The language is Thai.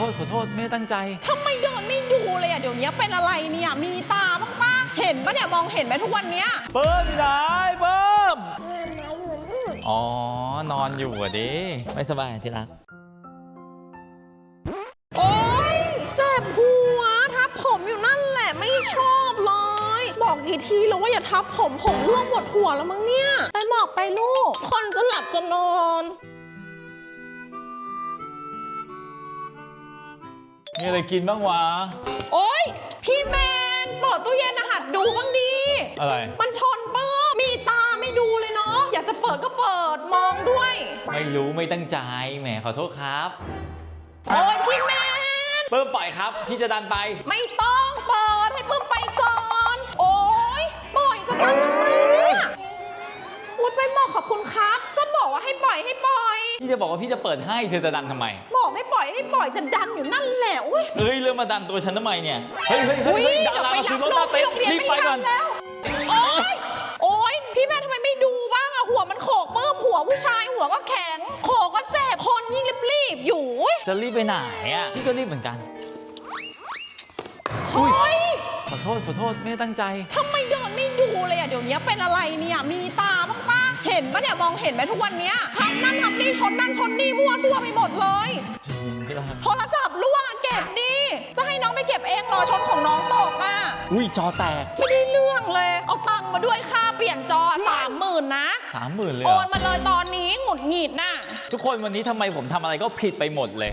โทษขอโทษไม่ได้ตั้งใจ ทำไมเดินไม่ดูเลยอะเดี๋ยวนี้เป็นอะไรเนี่ยมีตาบ้างปะเห็นปะเนี่ยมองเห็นไหมทุกวันเนี้ยเปิ้มอยู่ไหนเปิ้มอ๋อ นอนอยู่อะดิ ไม่สบายที่รัก โอ๊ยเจ็บหัวทับผมอยู่นั่นแหละไม่ชอบเลย บอกกี่ทีแล้วว่าอย่าทับผมผมร่วงหมดหัวแล้วมั้งเนี่ย ไปหมอกไปลูก คนจะหลับจะนอน มีอะไรกินบ้างวะ โอ๊ย พี่แมน เปิดตู้เย็นอาหารดูบ้างดีอะไร มันชนเปิ้มมีตาไม่ดูเลยเนาะ อยากจะเปิดก็เปิดมองด้วย ไม่รู้ไม่ตั้งใจแหมขอโทษครับ โอ๊ย พี่แมน เปิ้มปล่อยครับ พี่จะดันไป ไม่ต้อง พี่จะบอกว่าพี่จะเปิดให้เธอจะดันทำไม บอกให้ปล่อยให้ปล่อยจะดันอยู่นั่นแหละอุ้ยเฮ้ยเรื่องมาดันตัวฉันทำไมเนี่ย เฮ้ยเฮ้ยเฮ้ยอุ้ยเฮ้ยดาเดี๋ยวราไปมารัซื้บอรถลูมากเต็ที่มโรงเรียนรีบไม่ไปทัก่อนนแล้วโอ๊ยโอ๊ยพี่แม่ทำไมไม่ดูบ้างอะหัวมันโขกปื้มหัวผู้ชายหัวก็แข็งโขกก็เจ็บคนยิ่งรีบๆอยู่อุ๊ยจะรีบไปไหนอะพี่ก็รีบเหมือนกันเฮ้ยขอโทษขอโทษไม่ได้ตั้งใจ ทำไมเดินไม่ดูเลยอะเดี๋ยวนี้เป็นอะไรเนี่ยมีตาบ้างปะเห็นปะเนี่ยมองเห็นไหมทุกวันเนี้ยทำนั่นทำนี่ชนนั่นชนนี่มั่วซั่วไปหมดเลยจริงที่รักโทรศัพท์ล่วงอะเก็บดิจะให้น้องไปเก็บเองเหรอชนของน้องตกอะอุ้ยจอแตกไม่ได้เรื่องเลย เอาตังค์มาด้วยค่าเปลี่ยนจอสามหมื่นนะสามหมื่นเลยโอเหรนอมาเลยตอนนี้หงุดหงิดน่ะ ทุกคนวันนี้ทำไมผมทำอะไรก็ผิดไปหมดเลย